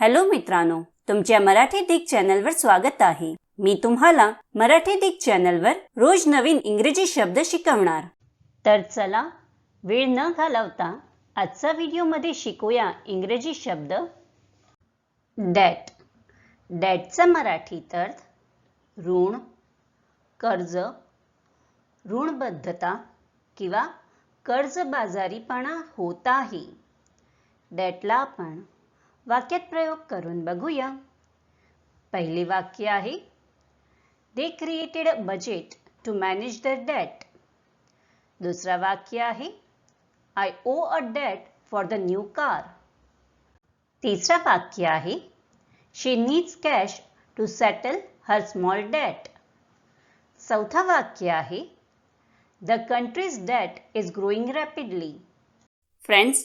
Hello मित्रांनो तुमच्या मराठी दिग चॅनलवर स्वागत आहे. मी तुम्हाला मराठी दिग चॅनलवर रोज नवीन इंग्रजी शब्द शिकवणार. तर चला वेळ न घालवता आजचा व्हिडिओमध्ये शिकूया इंग्रजी शब्द. डॅट. डॅटचा मराठीत अर्थ ऋण कर्ज ऋणबद्धता किंवा कर्जबाजारीपणा होत आहे. डॅटला आपण वाक्यात प्रयोग करून बघूया. पहिले वाक्य आहे they created budget to manage the debt दुसरा वाक्य आहे I owe a debt for the new car तिसरा वाक्य आहे she needs cash to settle her small debt चौथा वाक्य आहे the country's debt is growing rapidly friends